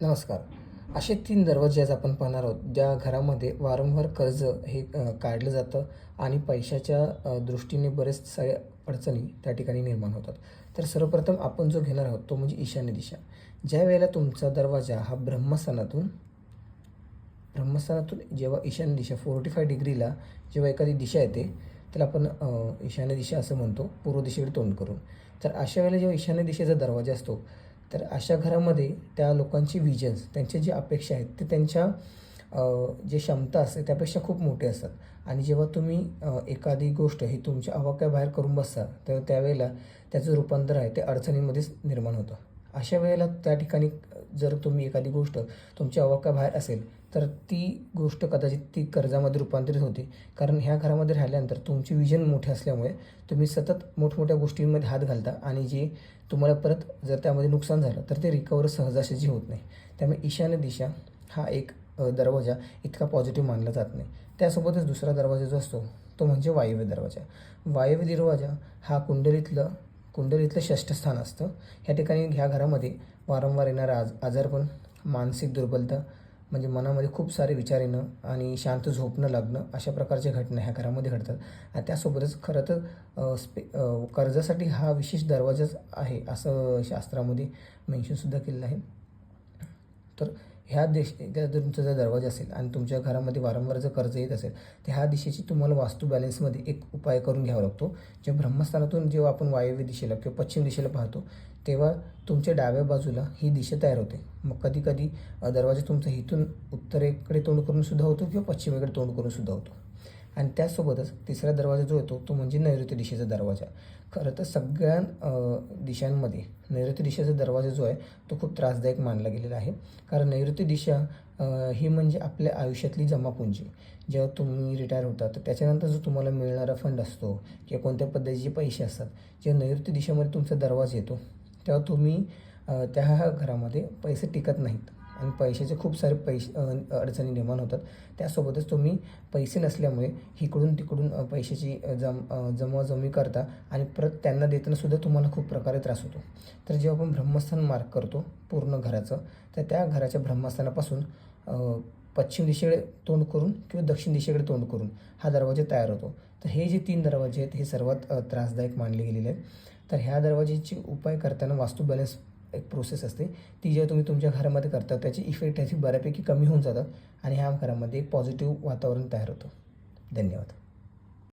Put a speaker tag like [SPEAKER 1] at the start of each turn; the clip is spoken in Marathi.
[SPEAKER 1] नमस्कार. असे तीन दरवाजे आज आपण पाहणार आहोत ज्या घरामध्ये वारंवार कर्ज हे काढलं जातं आणि पैशाच्या दृष्टीने बरेच सारे अडचणी त्या ठिकाणी निर्माण होतात. तर सर्वप्रथम आपण जो घेणार आहोत तो म्हणजे ईशान्य दिशा. ज्या वेळेला तुमचा दरवाजा हा ब्रह्मस्थानातून ब्रह्मस्थानातून जेव्हा ईशान्य दिशा फोर्टी फाय डिग्रीला जेव्हा एखादी दिशा येते त्याला आपण ईशान्य दिशा असं म्हणतो पूर्व दिशेकडे तोंड करून. तर अशा वेळेला जेव्हा ईशान्य दिशेचा दरवाजा असतो तर अशा घरामध्ये त्या लोकांची विजन्स त्यांच्या जी अपेक्षा आहेत ते त्यांच्या जे क्षमता असते त्यापेक्षा खूप मोठे असतात. आणि जेव्हा तुम्ही एखादी गोष्ट ही तुमच्या आवाक्याबाहेर करून बसता तर त्यावेळेला त्याचं रूपांतर आहे ते अडचणीमध्येच निर्माण होतं. अशा वेळेला त्या ठिकाणी जर तुम्ही एखादी गोष्ट तुमच्या आवाक्याबाहेर असेल तर ती गोष्ट कदाचित ती कर्जामध्ये रूपांतरित होते. कारण ह्या घरामध्ये राहिल्यानंतर तुमची विजन मोठे असल्यामुळे तुम्ही सतत मोठमोठ्या गोष्टींमध्ये हात घालता आणि जे तुम्हाला परत जर त्यामध्ये नुकसान झालं तर ते रिकवर सहजासहजी होत नाही. त्यामुळे ईशान्य दिशा हा एक दरवाजा इतका पॉझिटिव्ह मानला जात नाही. त्यासोबतच दुसरा दरवाजा जो असतो तो म्हणजे वायव्य दरवाजा. वायव्य दरवाजा हा कुंडलीतलं कुंडलीतलं षष्ठस्थान असतं. ह्या ठिकाणी ह्या घरामध्ये वारंवार येणारा आज आजारपण मानसिक दुर्बलता म्हणजे मनामध्ये खूप सारे विचार येणं आणि शांत झोपणं लागणं अशा प्रकारच्या घटना ह्या घरामध्ये घडतात. आणि त्यासोबतच खरं तर स्पे कर्जासाठी हा विशेष दरवाजाच आहे असं शास्त्रामध्ये मेन्शनसुद्धा केलेलं आहे. तर ह्या देश त्या जर तुमचा जर दरवाजा असेल आणि तुमच्या घरामध्ये वारंवार जर कर्ज येत असेल तर ह्या दिशेची तुम्हाला वास्तू बॅलन्समध्ये एक उपाय करून घ्यावा लागतो. जेव्हा ब्रह्मस्थानातून जेव्हा आपण वायव्य दिशेला किंवा पश्चिम दिशेला पाहतो तेव्हा तुमच्या डाव्या बाजूला ही दिशा तयार होते. मग कधी कधी दरवाजा तुमचा इथून उत्तरेकडे तोंड करून सुद्धा होतो किंवा पश्चिमेकडे तोंड करून सुद्धा होतो. आणि त्याचसोबतच तिसरा दरवाजा जो येतो तो म्हणजे नैऋत्य दिशेचा दरवाजा. खरं तर सगळ्या दिशांमध्ये नैऋत्य दिशेचा दरवाजा जो आहे तो खूप त्रासदायक मानला गेलेला आहे. कारण नैऋत्य दिशा ही म्हणजे आपल्या आयुष्यातली जमापुंजी. जेव्हा तुम्ही रिटायर होता तर त्याच्यानंतर जो तुम्हाला मिळणारा फंड असतो किंवा कोणत्या पद्धतीचे पैसे असतात जेव्हा नैऋत्य दिशेमध्ये तुमचा दरवाजा येतो तेव्हा तुम्ही त्या घरामध्ये पैसे टिकत नाहीत. आणि पैशाचे खूप सारे पैसे अडचणी निर्माण होतात. त्यासोबतच तुम्ही पैसे नसल्यामुळे इकडून तिकडून पैशाची जम जमवाजमी करता आणि परत त्यांना देताना सुद्धा तुम्हाला खूप प्रकारे त्रास होतो. तर जेव्हा आपण ब्रह्मस्थान मार्क करतो पूर्ण घराचं तर त्या घराच्या ब्रह्मस्थानापासून पश्चिम दिशेकडे तोंड करून किंवा दक्षिण दिशेकडे तोंड करून हा दरवाजा तयार होतो. तर हे जे तीन दरवाजे आहेत हे सर्वात त्रासदायक मानले गेलेले आहेत. तर ह्या दरवाजेची उपाय करताना वास्तू बॅलन्स एक प्रोसेस असते. ती जेव्हा तुम्ही तुमच्या घरामध्ये करता त्याची इफेक्ट ह्याची बऱ्यापैकी कमी होऊन जातात आणि ह्या घरामध्ये एक पॉझिटिव्ह वातावरण तयार होतं. धन्यवाद.